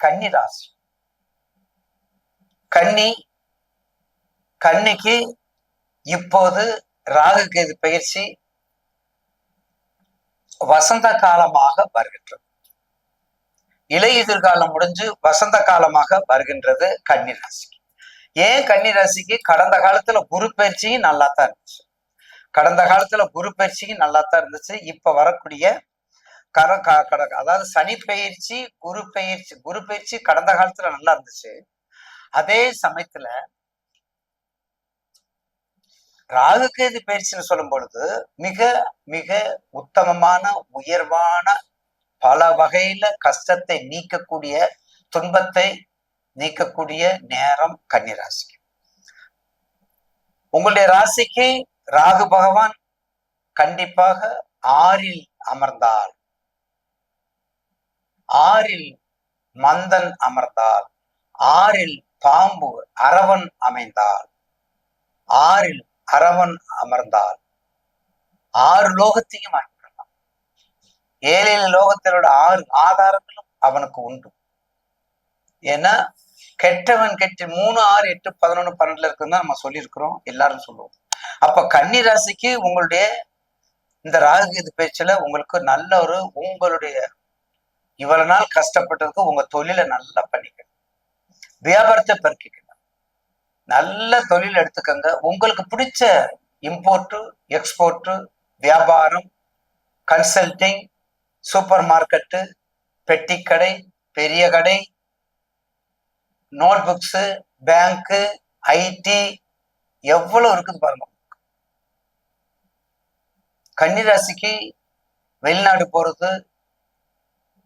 கன்னி ராசி. கன்னி கன்னிக்கு இப்போது ராகு கேது பயிற்சி வசந்த காலமாக வருகின்றது. இலையுதிர் எதிர்காலம் முடிஞ்சு வசந்த காலமாக வருகின்றது கன்னி ராசிக்கு ஏன் கன்னி ராசிக்கு? கடந்த காலத்துல குரு பயிற்சியும் நல்லா தான் இருந்துச்சு. கடந்த காலத்துல குரு பயிற்சியும் நல்லா தான் இருந்துச்சு. இப்ப வரக்கூடிய கர கட அதாவது சனி பயிற்சி குரு பயிற்சி குரு பயிற்சி கடந்த காலத்துல நல்லா இருந்துச்சு. அதே சமயத்துல ராகுகேது பயிற்சின்னு சொல்லும் பொழுது மிக மிக உத்தமமான உயர்வான பல வகையில கஷ்டத்தை நீக்கக்கூடிய துன்பத்தை நீக்கக்கூடிய நேரம் கன்னிராசிக்கு உங்களுடைய ராசிக்கு ராகு பகவான் கண்டிப்பாக ஆறில் அமர்ந்தால் ஆறில் மந்தன் அமர்ந்தால் ஆறில் பாம்பு அரவன் அமைந்தால் ஆறில் அரவன் அமர்ந்தால் ஆறு லோகத்தையும் அமைந்தான் ஏழு லோகத்திலோட ஆறு ஆதாரங்களும் அவனுக்கு உண்டு. ஏன்னா கெட்டவன் கெட்ட மூணு ஆறு எட்டு பதினொன்னு பன்னெண்டுல இருக்குன்னு நம்ம சொல்லியிருக்கிறோம். எல்லாரும் சொல்லுவோம். அப்ப கன்னி ராசிக்கு உங்களுடைய இந்த ராகு இது பேச்சுல உங்களுக்கு நல்ல ஒரு உங்களுடைய இவ்வளவு நாள் கஷ்டப்பட்டதுக்கு உங்க தொழிலை நல்லா பண்ணிக்கணும். வியாபாரத்தை பெருக்கிக்கணும். நல்ல தொழில் எடுத்துக்கங்க. உங்களுக்கு பிடிச்ச இம்போர்ட்டு எக்ஸ்போர்ட்டு வியாபாரம் கன்சல்டிங் சூப்பர் மார்க்கெட்டு பெட்டி கடை பெரிய கடை நோட் புக்ஸு பேங்க்கு ஐடி எவ்வளவு இருக்குது பாருங்க கன்னிராசிக்கு வெளிநாடு போறது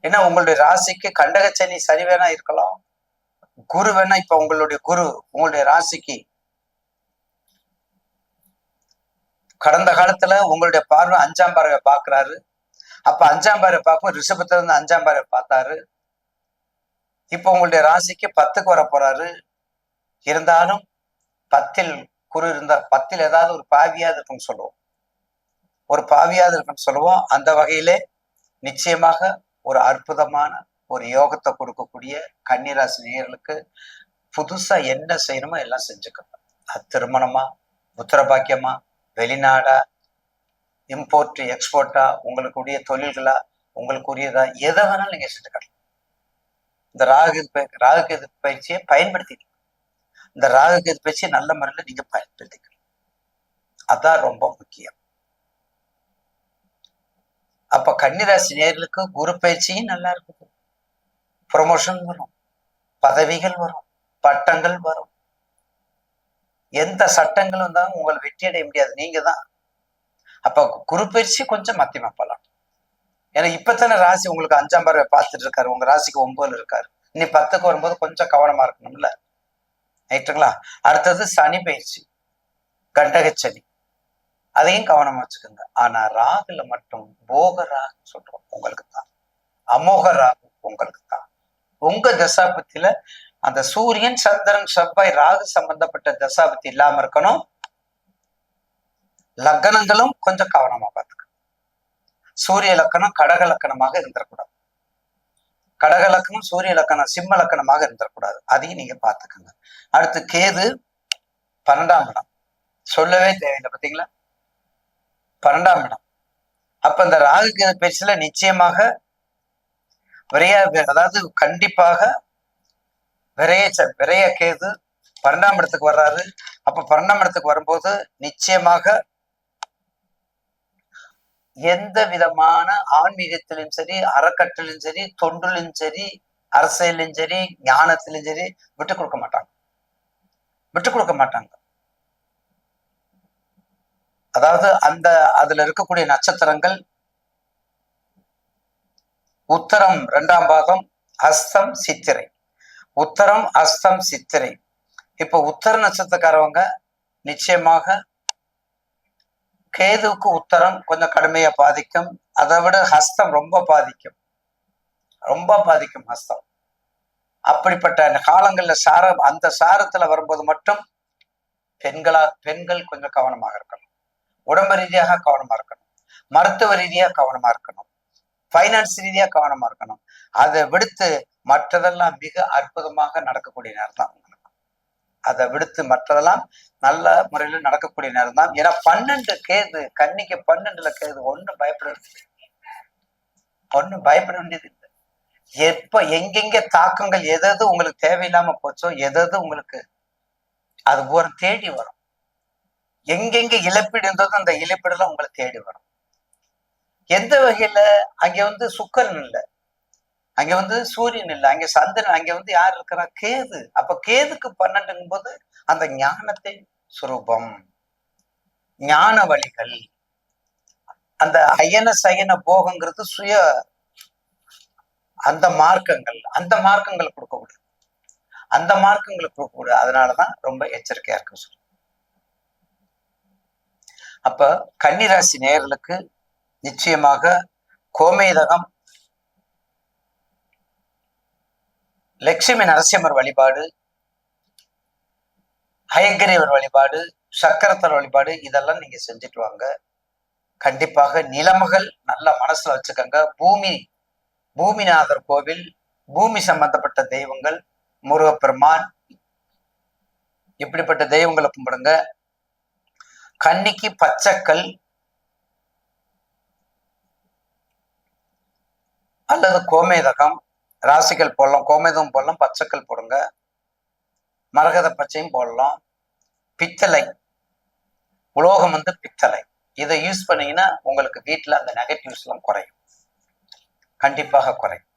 ஏன்னா உங்களுடைய ராசிக்கு கண்டகச்சனி சரி வேணா இருக்கலாம். குரு வேணா இப்ப உங்களுடைய குரு உங்களுடைய ராசிக்கு. கடந்த காலத்துல உங்களுடைய பார்வை அஞ்சாம் பார்வை பாக்குறாரு அப்ப அஞ்சாம் பார்வை பார்க்கும் ரிஷபத்துல இருந்து அஞ்சாம் பார்வை பார்த்தாரு. இப்ப உங்களுடைய ராசிக்கு பத்துக்கு வர போறாரு. இருந்தாலும் பத்தில் குரு இருந்தா பத்தில் ஏதாவது ஒரு பாவியாது இருக்குன்னு சொல்லுவோம். ஒரு பாவியாவது இருக்குன்னு சொல்லுவோம். அந்த வகையிலே நிச்சயமாக ஒரு அற்புதமான ஒரு யோகத்தை கொடுக்கக்கூடிய கன்னிராசி நேயர்களுக்கு புதுசா என்ன செய்யணுமோ எல்லாம் செஞ்சுக்கணும் அது திருமணமா புத்திரபாக்கியமா வெளிநாடா இம்போர்ட் எக்ஸ்போர்ட்டா உங்களுக்குரிய தொழில்களா உங்களுக்குரியதா எதை வேணாலும் நீங்க செஞ்சுக்கலாம். இந்த ராகு ராகு எதிர்ப்பு பயிற்சியை பயன்படுத்திக்கணும் இந்த ராகு எதிர்ப்பு பயிற்சியை நல்ல முறையில் நீங்க பயன்படுத்திக்கணும் அதான் ரொம்ப முக்கியம். அப்ப கன்னிராசி நேர்களுக்கு குரு பயிற்சியும் நல்லா இருக்குது. ப்ரொமோஷன் வரும். பதவிகள் வரும். பட்டங்கள் வரும். எந்த சட்டங்கள் வந்தாலும் உங்களை வெற்றி அடைய முடியாது. நீங்க தான் அப்ப குரு பயிற்சி கொஞ்சம் மத்தியமா போலாம். ஏன்னா இப்பத்தானே ராசி உங்களுக்கு அஞ்சாம் பார்வை பார்த்துட்டு இருக்காரு. உங்க ராசிக்கு ஒன்பதுல இருக்காரு. இனி பத்துக்கு வரும்போது கொஞ்சம் கவனமா இருக்கணும்ல. ரைட்டுங்களா? அடுத்தது சனி பயிற்சி. கண்டகச்சனி அதையும் கவனமா வச்சுக்கோங்க. ஆனா ராகுல மட்டும் போக ராகு சொல்றோம் உங்களுக்கு தான் அமோக ராகு உங்களுக்கு தான் உங்க தசாபத்தியில அந்த சூரியன் சந்திரன் செவ்வாய் ராகு சம்பந்தப்பட்ட தசாபத்தி இல்லாம இருக்கணும். லக்னங்களும் கொஞ்சம் கவனமா பார்த்துக்கணும் சூரிய லக்கணம் கடக லக்கணமாக இருந்துடக்கூடாது கடக லக்கணம் சூரிய லக்கணம் சிம்ம லக்கணமாக இருந்துடக்கூடாது அதையும் நீங்க பார்த்துக்கோங்க. அடுத்து கேது பன்னெண்டாம் இடம். சொல்லவே தேவையில்லை பாத்தீங்களா பன்னெண்டாம் இடம். அப்ப இந்த ராகு கேது பேச்சுல நிச்சயமாக விரைய அதாவது கண்டிப்பாக விரைய விரைய கேது பன்னெண்டாம் இடத்துக்கு வர்றாரு. அப்ப பன்னெண்டாம் இடத்துக்கு வரும்போது நிச்சயமாக எந்த விதமான ஆன்மீகத்திலும் சரி அறக்கட்டிலும் சரி தொண்டிலும் சரி அரசியலும் சரி ஞானத்திலும் சரி விட்டு கொடுக்க மாட்டாங்க. விட்டு கொடுக்க மாட்டாங்க. அதாவது அந்த அதுல இருக்கக்கூடிய நட்சத்திரங்கள் உத்தரம் இரண்டாம் பாதம் ஹஸ்தம் சித்திரை. உத்தரம் அஸ்தம் சித்திரை. இப்ப உத்தர நட்சத்திரக்காரவங்க நிச்சயமாக கேதுவுக்கு உத்தரம் கொஞ்சம் கடுமையா பாதிக்கும். அதை விட ஹஸ்தம் ரொம்ப பாதிக்கும். ரொம்ப பாதிக்கும் ஹஸ்தம். அப்படிப்பட்ட காலங்கள்ல சார அந்த சாரத்துல வரும்போது மட்டும் பெண்களா பெண்கள் கொஞ்சம் கவனமாக இருக்கணும். உடம்பு ரீதியாக கவனமா இருக்கணும். மருத்துவ ரீதியா கவனமா இருக்கணும். ஃபைனான்ஸ் ரீதியா கவனமா இருக்கணும். அதை விடுத்து மற்றதெல்லாம் மிக அற்புதமாக நடக்கக்கூடிய நேரம் தான் உங்களுக்கு. அதை விடுத்து மற்றதெல்லாம் நல்ல முறையில் நடக்கக்கூடிய நேரம் தான் ஏன்னா பன்னெண்டு கேது கன்னிக்கு பன்னெண்டுல கேது ஒண்ணும் பயப்பட வேண்டியது ஒண்ணும் பயப்பட வேண்டியது இல்லை. எப்ப எங்கெங்க தாக்கங்கள் எது உங்களுக்கு தேவையில்லாம போச்சோ எது உங்களுக்கு அது ஒரு தேடி வரும். எங்கெங்க இழப்பீடு இருந்ததோ அந்த இழப்பீடுல உங்களை தேடி வரும். எந்த வகையில? அங்க வந்து சுக்கரன் இல்லை. அங்க வந்து சூரியன் இல்லை. அங்க சந்திரன் அங்க வந்து யார் இருக்கிறா? கேது. அப்ப கேதுக்கு பன்னெண்டுங்கும் போது அந்த ஞானத்தின் சுரூபம். ஞான வழிகள். அந்த அயன சயன போகங்கிறது சுய அந்த மார்க்கங்கள். அந்த மார்க்கங்களை கொடுக்கக்கூடாது. அந்த மார்க்கங்களை கொடுக்கக்கூடாது. அதனாலதான் ரொம்ப எச்சரிக்கையா இருக்க சொல்லு அப்ப கன்னிராசி நேயர்களுக்கு நிச்சயமாக கோமேதகம் லட்சுமி நரசிம்மர் வழிபாடு ஹயக்கிரீவர் வழிபாடு சக்கரத்தர் வழிபாடு இதெல்லாம் நீங்க செஞ்சுட்டு வாங்க. கண்டிப்பாக நிலமகள் நல்ல மனசுல வச்சுக்கோங்க. பூமி பூமிநாதர் கோவில் பூமி சம்பந்தப்பட்ட தெய்வங்கள் முருகப்பெருமான் இப்படிப்பட்ட தெய்வங்களை கும்பிடுங்க. கன்னிக்கு பச்சைக்கல் அல்லது கோமேதகம் ராசிகள் போடலாம். கோமேதகம் போடலாம் பச்சைக்கல் போடுங்க. மரகத பச்சையும் போடலாம். பித்தளை. உலோகம் வந்து பித்தளை. இதை யூஸ் பண்ணீங்கன்னா உங்களுக்கு வீட்டில் அந்த நெகட்டிவ்ஸ்லாம் குறையும். கண்டிப்பாக குறையும்.